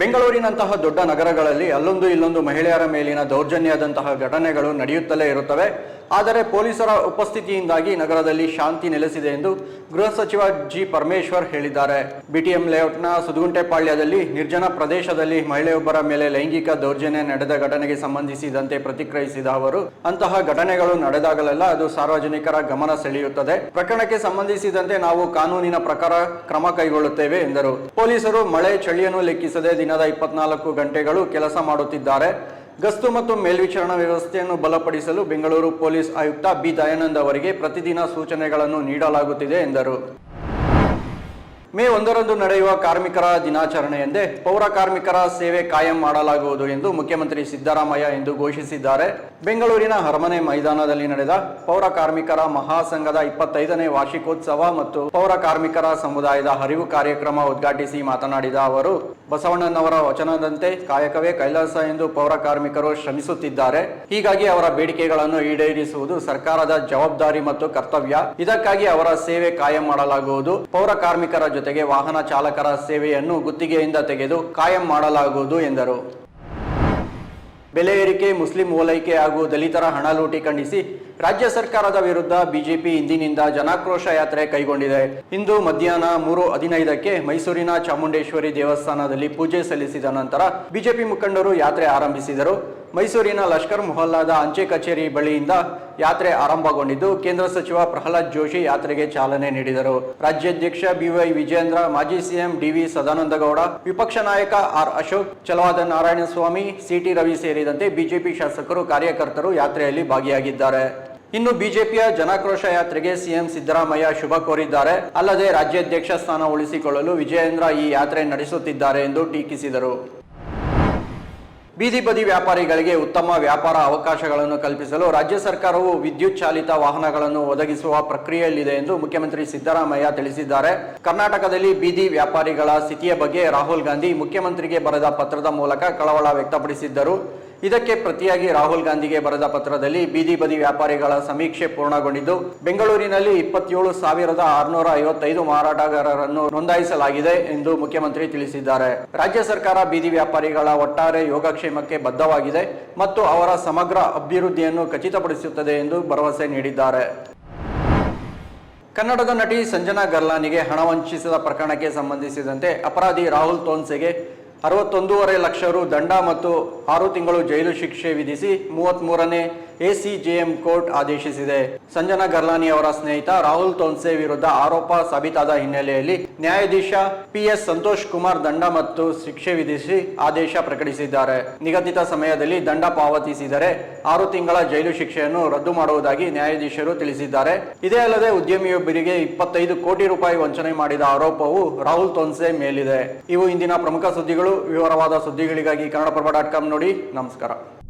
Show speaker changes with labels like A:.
A: ಬೆಂಗಳೂರಿನಂತಹ ದೊಡ್ಡ ನಗರಗಳಲ್ಲಿ ಅಲ್ಲೊಂದು ಇಲ್ಲೊಂದು ಮಹಿಳೆಯರ ಮೇಲಿನ ದೌರ್ಜನ್ಯದಂತಹ ಘಟನೆಗಳು ನಡೆಯುತ್ತಲೇ ಇರುತ್ತವೆ. ಆದರೆ ಪೊಲೀಸರ ಉಪಸ್ಥಿತಿಯಿಂದಾಗಿ ನಗರದಲ್ಲಿ ಶಾಂತಿ ನೆಲೆಸಿದೆ ಎಂದು ಗೃಹ ಸಚಿವ ಜಿ ಪರಮೇಶ್ವರ್ ಹೇಳಿದ್ದಾರೆ. ಬಿಟಿಎಂ ಲೇಔಟ್ನ ಸುದುಗುಂಟೆಪಾಳ್ಯದಲ್ಲಿ ನಿರ್ಜನ ಪ್ರದೇಶದಲ್ಲಿ ಮಹಿಳೆಯೊಬ್ಬರ ಮೇಲೆ ಲೈಂಗಿಕ ದೌರ್ಜನ್ಯ ನಡೆದ ಘಟನೆಗೆ ಸಂಬಂಧಿಸಿದಂತೆ ಪ್ರತಿಕ್ರಿಯಿಸಿದ ಅವರು, ಅಂತಹ ಘಟನೆಗಳು ನಡೆದಾಗಲೆಲ್ಲ ಅದು ಸಾರ್ವಜನಿಕರ ಗಮನ ಸೆಳೆಯುತ್ತದೆ. ಪ್ರಕರಣಕ್ಕೆ ಸಂಬಂಧಿಸಿದಂತೆ ನಾವು ಕಾನೂನಿನ ಪ್ರಕಾರ ಕ್ರಮ ಕೈಗೊಳ್ಳುತ್ತೇವೆ ಎಂದರು. ಪೊಲೀಸರು ಮಳೆ ಚಳಿಯನ್ನು ಲೆಕ್ಕಿಸದೆ ದಿನದ ಇಪ್ಪತ್ನಾಲ್ಕು ಗಂಟೆಗಳು ಕೆಲಸ ಮಾಡುತ್ತಿದ್ದಾರೆ. ಗಸ್ತು ಮತ್ತು ಮೇಲ್ವಿಚಾರಣಾ ವ್ಯವಸ್ಥೆಯನ್ನು ಬಲಪಡಿಸಲು ಬೆಂಗಳೂರು ಪೊಲೀಸ್ ಆಯುಕ್ತ ಬಿ. ದಯಾನಂದ್ ಅವರಿಗೆ ಪ್ರತಿದಿನ ಸೂಚನೆಗಳನ್ನು ನೀಡಲಾಗುತ್ತಿದೆ ಎಂದರು. ಮೇ ಒಂದರಂದು ನಡೆಯುವ ಕಾರ್ಮಿಕರ ದಿನಾಚರಣೆಯಂದೇ ಪೌರ ಕಾರ್ಮಿಕರ ಸೇವೆ ಕಾಯಂ ಮಾಡಲಾಗುವುದು ಎಂದು ಮುಖ್ಯಮಂತ್ರಿ ಸಿದ್ದರಾಮಯ್ಯ ಎಂದು ಘೋಷಿಸಿದ್ದಾರೆ. ಬೆಂಗಳೂರಿನ ಅರಮನೆ ಮೈದಾನದಲ್ಲಿ ನಡೆದ ಪೌರ ಕಾರ್ಮಿಕರ ಮಹಾಸಂಘದ ಇಪ್ಪತ್ತೈದನೇ ವಾರ್ಷಿಕೋತ್ಸವ ಮತ್ತು ಪೌರ ಕಾರ್ಮಿಕರ ಸಮುದಾಯದ ಅರಿವು ಕಾರ್ಯಕ್ರಮ ಉದ್ಘಾಟಿಸಿ ಮಾತನಾಡಿದ ಅವರು, ಬಸವಣ್ಣನವರ ವಚನದಂತೆ ಕಾಯಕವೇ ಕೈಲಾಸ ಎಂದು ಪೌರ ಕಾರ್ಮಿಕರು ಶ್ರಮಿಸುತ್ತಿದ್ದಾರೆ. ಹೀಗಾಗಿ ಅವರ ಬೇಡಿಕೆಗಳನ್ನು ಈಡೇರಿಸುವುದು ಸರ್ಕಾರದ ಜವಾಬ್ದಾರಿ ಮತ್ತು ಕರ್ತವ್ಯ. ಇದಕ್ಕಾಗಿ ಅವರ ಸೇವೆ ಕಾಯಂ ಮಾಡಲಾಗುವುದು. ಪೌರ ಕಾರ್ಮಿಕರ ಜೊತೆಗೆ ವಾಹನ ಚಾಲಕರ ಸೇವೆಯನ್ನು ಗುತ್ತಿಗೆಯಿಂದ ತೆಗೆದು ಕಾಯಂ ಮಾಡಲಾಗುವುದು ಎಂದರು. ಬೆಲೆ ಏರಿಕೆ, ಮುಸ್ಲಿಂ ಓಲೈಕೆ ಹಾಗೂ ದಲಿತರ ಹಣ ಲೂಟಿ ಖಂಡಿಸಿ ರಾಜ್ಯ ಸರ್ಕಾರದ ವಿರುದ್ಧ ಬಿಜೆಪಿ ಇಂದಿನಿಂದ ಜನಾಕ್ರೋಶ ಯಾತ್ರೆ ಕೈಗೊಂಡಿದೆ. ಇಂದು ಮಧ್ಯಾಹ್ನ ಮೂರು ಹದಿನೈದಕ್ಕೆ ಮೈಸೂರಿನ ಚಾಮುಂಡೇಶ್ವರಿ ದೇವಸ್ಥಾನದಲ್ಲಿ ಪೂಜೆ ಸಲ್ಲಿಸಿದ ನಂತರ ಬಿಜೆಪಿ ಮುಖಂಡರು ಯಾತ್ರೆ ಆರಂಭಿಸಿದರು. ಮೈಸೂರಿನ ಲಷ್ಕರ್ ಮೊಹಲ್ಲಾದ ಅಂಚೆ ಕಚೇರಿ ಬಳಿಯಿಂದ ಯಾತ್ರೆ ಆರಂಭಗೊಂಡಿದ್ದು, ಕೇಂದ್ರ ಸಚಿವ ಪ್ರಹ್ಲಾದ್ ಜೋಶಿ ಯಾತ್ರೆಗೆ ಚಾಲನೆ ನೀಡಿದರು. ರಾಜ್ಯಾಧ್ಯಕ್ಷ ಬಿವೈ ವಿಜೇಂದ್ರ ಮಾಜಿ ಸಿಎಂ ಡಿವಿ ಸದಾನಂದಗೌಡ, ವಿಪಕ್ಷ ನಾಯಕ ಆರ್ ಅಶೋಕ್ ಚಲವಾದ ನಾರಾಯಣಸ್ವಾಮಿ ಸಿಟಿ ರವಿ ಸೇರಿದಂತೆ ಬಿಜೆಪಿ ಶಾಸಕರು, ಕಾರ್ಯಕರ್ತರು ಯಾತ್ರೆಯಲ್ಲಿ ಭಾಗಿಯಾಗಿದ್ದಾರೆ. ಇನ್ನು ಬಿಜೆಪಿಯ ಜನಾಕ್ರೋಶ ಯಾತ್ರೆಗೆ ಸಿಎಂ ಸಿದ್ದರಾಮಯ್ಯ ಶುಭ ಕೋರಿದ್ದಾರೆ. ಅಲ್ಲದೆ ರಾಜ್ಯಾಧ್ಯಕ್ಷ ಸ್ಥಾನ ಉಳಿಸಿಕೊಳ್ಳಲು ವಿಜಯೇಂದ್ರ ಈ ಯಾತ್ರೆ ನಡೆಸುತ್ತಿದ್ದಾರೆ ಎಂದು ಟೀಕಿಸಿದರು. ಬೀದಿ ಬದಿ ವ್ಯಾಪಾರಿಗಳಿಗೆ ಉತ್ತಮ ವ್ಯಾಪಾರ ಅವಕಾಶಗಳನ್ನು ಕಲ್ಪಿಸಲು ರಾಜ್ಯ ಸರ್ಕಾರವು ವಿದ್ಯುತ್ ಚಾಲಿತ ವಾಹನಗಳನ್ನು ಒದಗಿಸುವ ಪ್ರಕ್ರಿಯೆಯಲ್ಲಿದೆ ಎಂದು ಮುಖ್ಯಮಂತ್ರಿ ಸಿದ್ದರಾಮಯ್ಯ ತಿಳಿಸಿದ್ದಾರೆ. ಕರ್ನಾಟಕದಲ್ಲಿ ಬೀದಿ ವ್ಯಾಪಾರಿಗಳ ಸ್ಥಿತಿಯ ಬಗ್ಗೆ ರಾಹುಲ್ ಗಾಂಧಿ ಮುಖ್ಯಮಂತ್ರಿಗೆ ಬರೆದ ಪತ್ರದ ಮೂಲಕ ಕಳವಳ ವ್ಯಕ್ತಪಡಿಸಿದ್ದರು. ಇದಕ್ಕೆ ಪ್ರತಿಯಾಗಿ ರಾಹುಲ್ ಗಾಂಧಿಗೆ ಬರೆದ ಪತ್ರದಲ್ಲಿ ಬೀದಿ ಬದಿ ವ್ಯಾಪಾರಿಗಳ ಸಮೀಕ್ಷೆ ಪೂರ್ಣಗೊಂಡಿದ್ದು, ಬೆಂಗಳೂರಿನಲ್ಲಿ ಇಪ್ಪತ್ತೇಳು ಸಾವಿರದ ಆರುನೂರ ಐವತ್ತೈದು ಮಾರಾಟಗಾರರನ್ನು ನೋಂದಾಯಿಸಲಾಗಿದೆ ಎಂದು ಮುಖ್ಯಮಂತ್ರಿ ತಿಳಿಸಿದ್ದಾರೆ. ರಾಜ್ಯ ಸರ್ಕಾರ ಬೀದಿ ವ್ಯಾಪಾರಿಗಳ ಒಟ್ಟಾರೆ ಯೋಗಕ್ಷೇಮಕ್ಕೆ ಬದ್ಧವಾಗಿದೆ ಮತ್ತು ಅವರ ಸಮಗ್ರ ಅಭಿವೃದ್ಧಿಯನ್ನು ಖಚಿತಪಡಿಸುತ್ತದೆ ಎಂದು ಭರವಸೆ ನೀಡಿದ್ದಾರೆ. ಕನ್ನಡದ ನಟಿ ಸಂಜನಾ ಗರ್ಲಾನಿಗೆ ಹಣ ವಂಚಿಸಿದ ಪ್ರಕರಣಕ್ಕೆ ಸಂಬಂಧಿಸಿದಂತೆ ಅಪರಾಧಿ ರಾಹುಲ್ ತೋನ್ಸೆಗೆ ಅರವತ್ತೊಂದೂವರೆ ಲಕ್ಷ ರು ದಂಡ ಮತ್ತು ಆರು ತಿಂಗಳು ಜೈಲು ಶಿಕ್ಷೆ ವಿಧಿಸಿ ಮೂವತ್ಮೂರನೇ ಎಸಿಜೆಎಂ ಕೋರ್ಟ್ ಆದೇಶಿಸಿದೆ. ಸಂಜನಾ ಗರ್ಲಾನಿ ಅವರ ಸ್ನೇಹಿತ ರಾಹುಲ್ ತೋನ್ಸೆ ವಿರುದ್ಧ ಆರೋಪ ಸಾಬೀತಾದ ಹಿನ್ನೆಲೆಯಲ್ಲಿ ನ್ಯಾಯಾಧೀಶ ಪಿಎಸ್ ಸಂತೋಷ್ ಕುಮಾರ್ ದಂಡ ಮತ್ತು ಶಿಕ್ಷೆ ವಿಧಿಸಿ ಆದೇಶ ಪ್ರಕಟಿಸಿದ್ದಾರೆ. ನಿಗದಿತ ಸಮಯದಲ್ಲಿ ದಂಡ ಪಾವತಿಸಿದರೆ ಆರು ತಿಂಗಳ ಜೈಲು ಶಿಕ್ಷೆಯನ್ನು ರದ್ದು ಮಾಡುವುದಾಗಿ ನ್ಯಾಯಾಧೀಶರು ತಿಳಿಸಿದ್ದಾರೆ. ಇದೇ ಅಲ್ಲದೆ ಉದ್ಯಮಿಯೊಬ್ಬರಿಗೆ ಇಪ್ಪತ್ತೈದು ಕೋಟಿ ರೂಪಾಯಿ ವಂಚನೆ ಮಾಡಿದ ಆರೋಪವು ರಾಹುಲ್ ತೋನ್ಸೆ ಮೇಲಿದೆ. ಇವು ಇಂದಿನ ಪ್ರಮುಖ ಸುದ್ದಿಗಳು. ವಿವರವಾದ ಸುದ್ದಿಗಳಿಗಾಗಿ ಕನ್ನಡಪ್ರಭ ಡಾಟ್ ಕಾಮ್ ನೋಡಿ. ನಮಸ್ಕಾರ.